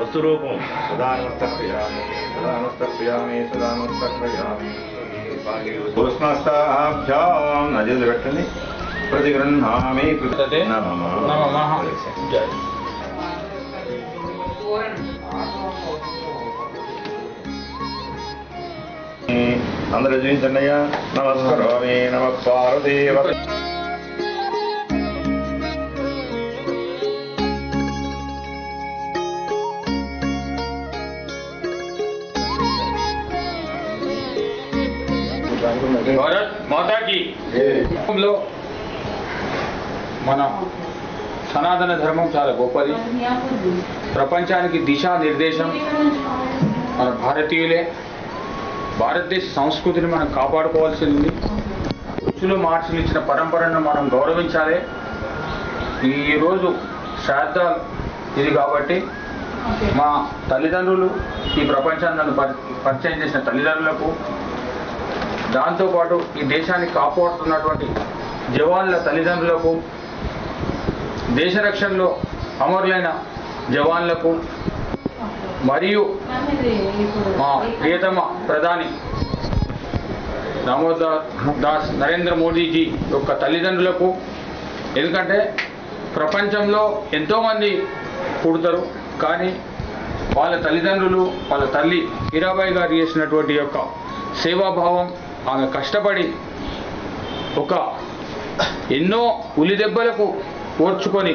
వస్తురూపం సదా నమస్తర్పయామి సదా నమస్తర్పయామి సదా నమస్తర్పయామి భూస్మస్తాభ్యాం నజలు పెట్టండి ప్రతిగృహామి తదే నమః. జై. అందరూ జీవించండి అయ్యా. నమస్కారమే. నమ. పార్వదేవ భారత్ మాతాకి. మన సనాతన ధర్మం చాలా గొప్పది. ప్రపంచానికి దిశా నిర్దేశం మన భారతీయులే. భారతదేశ సంస్కృతిని మనం కాపాడుకోవాల్సింది. ఉంది ఋషులు మహర్షులు ఇచ్చిన పరంపరను మనం గౌరవించాలి. ఈరోజు శ్రాద్ధాలు ఇది కాబట్టి మా తల్లిదండ్రులు ఈ ప్రపంచాన్ని నన్ను పరి- పరిచయం చేసిన తల్లిదండ్రులకు దాంతోపాటు ఈ దేశాన్ని కాపాడుతున్నటువంటి జవాన్ల తల్లిదండ్రులకు దేశ రక్షణలో అమరులైన జవాన్లకు మరియు మా ప్రియతమ ప్రధాని దామోదర్ దాస్ నరేంద్ర మోడీజీ యొక్క తల్లిదండ్రులకు ఎందుకంటే ప్రపంచంలో ఎంతోమంది పుడతారు కానీ వాళ్ళ తల్లిదండ్రులు వాళ్ళ తల్లి హీరాబాయి గారు చేసినటువంటి యొక్క సేవాభావం ఆమె కష్టపడి ఒక ఎన్నో ఉలి దెబ్బలకు ఓర్చుకొని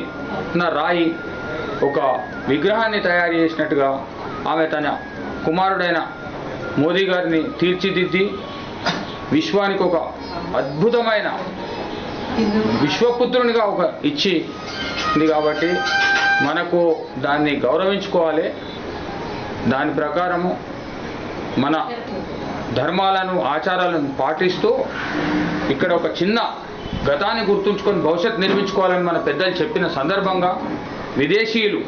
ఉన్న రాయి ఒక విగ్రహాన్ని తయారు చేసినట్టుగా ఆమె తన కుమారుడైన మోదీ గారిని తీర్చిదిద్ది విశ్వానికి ఒక అద్భుతమైన విశ్వపుత్రునిగా ఒక ఇచ్చి ఉంది కాబట్టి మనకు దాన్ని గౌరవించుకోవాలి. దాని ప్రకారము మన ధర్మాలను ఆచారాలను పాటిస్తూ ఇక్కడ ఒక చిన్న గతాన్ని గుర్తుంచుకొని భవిష్యత్తు నిర్మించుకోవాలని మన పెద్దలు చెప్పిన సందర్భంగా విదేశీయులు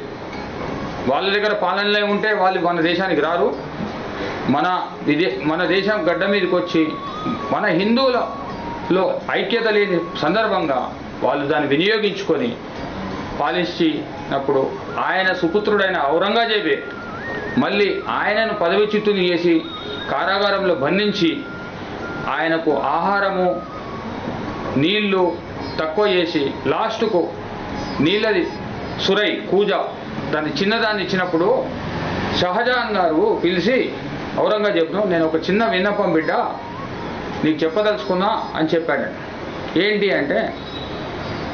వాళ్ళ దగ్గర పాలనలే ఉంటే వాళ్ళు మన దేశానికి రారు. మన విదే మన దేశం గడ్డ మీదకి వచ్చి మన హిందువులలో ఐక్యత లేని సందర్భంగా వాళ్ళు దాన్ని వినియోగించుకొని పాలించినప్పుడు ఆయన సుపుత్రుడైన ఔరంగజేబే మళ్ళీ ఆయనను పదవిచ్యుతుని చేసి కారాగారంలో బంధించి ఆయనకు ఆహారము నీళ్ళు తక్కువ చేసి లాస్ట్కు నీళ్ళది సురై కూజ దాన్ని చిన్నదాన్ని ఇచ్చినప్పుడు షహజహాన్ గారు పిలిచి ఔరంగజేబ్ను నేను ఒక చిన్న విన్నపం బిడ్డ నీకు చెప్పదలుచుకున్నా అని చెప్పాడు. ఏంటి అంటే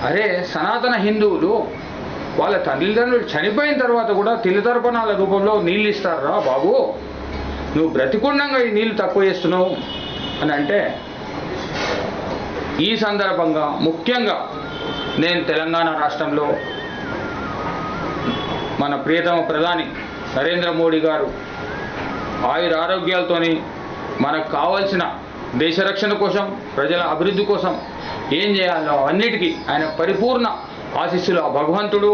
అరే సనాతన హిందువులు వాళ్ళ తల్లిదండ్రులు చనిపోయిన తర్వాత కూడా తిలతర్పణాల రూపంలో నీళ్ళు ఇస్తారా బాబు? నువ్వు బ్రతికుండంగా ఈ నీళ్ళు తక్కువ చేస్తున్నావు అని అంటే ఈ సందర్భంగా ముఖ్యంగా నేను తెలంగాణ రాష్ట్రంలో మన ప్రియతమ ప్రధాని నరేంద్ర మోడీ గారు ఆయుర ఆరోగ్యాలతోని మనకు కావాల్సిన దేశ రక్షణ కోసం ప్రజల అభివృద్ధి కోసం ఏం చేయాలో అన్నిటికీ ఆయన పరిపూర్ణ ఆశీస్సులు. ఆ భగవంతుడు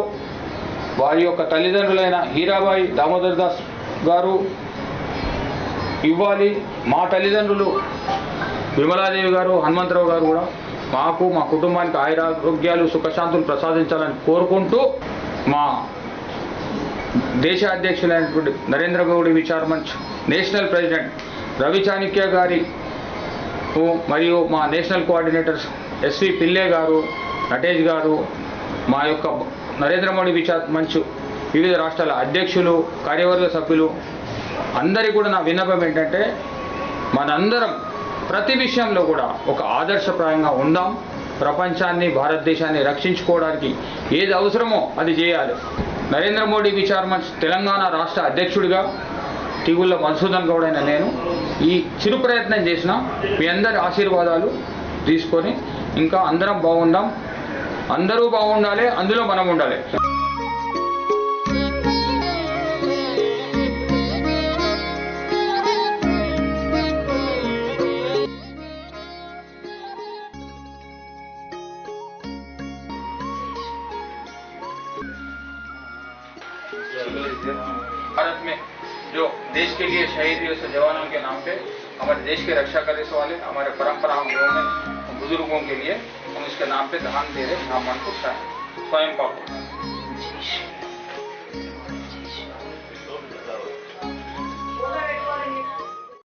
వారి యొక్క తల్లిదండ్రులైన హీరాబాయి దామోదర్ దాస్ గారు ఇవ్వాలి. మా తల్లిదండ్రులు విమలాదేవి గారు హనుమంతరావు గారు కూడా మాకు మా కుటుంబానికి ఆయురారోగ్యాలు సుఖశాంతులు ప్రసాదించాలని కోరుకుంటూ మా దేశ అధ్యక్షులైనటువంటి నరేంద్ర మోడీ విచార్ మంచ్ నేషనల్ ప్రెసిడెంట్ రవి చాణిక్య గారి మరియు మా నేషనల్ కోఆర్డినేటర్స్ ఎస్వి పిల్లే గారు నటేష్ గారు మా యొక్క నరేంద్ర మోడీ విచార్ మంచ్ వివిధ రాష్ట్రాల అధ్యక్షులు కార్యవర్గ సభ్యులు అందరికీ కూడా నా విన్నపం ఏంటంటే మనందరం ప్రతి విషయంలో కూడా ఒక ఆదర్శప్రాయంగా ఉందాం. ప్రపంచాన్ని భారతదేశాన్ని రక్షించుకోవడానికి ఏది అవసరమో అది చేయాలి. నరేంద్ర మోడీ విచార్ తెలంగాణ రాష్ట్ర అధ్యక్షుడిగా తిగుళ్ళ మధుసూదన్ గౌడ్ అయిన నేను ఈ చిరు ప్రయత్నం చేసిన మీ అందరి ఆశీర్వాదాలు తీసుకొని ఇంకా అందరం బాగుందాం. అందరూ బాగుండాలి అందులో మనం ఉండాలి. भारत में जो देश के लिए शहीद हुए जवानों के नाम पे हमारे देश के रक्षा करने वाले, हमारे परंपरा हम लोगों में बुज़ुर्गों के लिए हम इसके नाम पे दान दे रहे ब्राह्मण को स्वयं पाको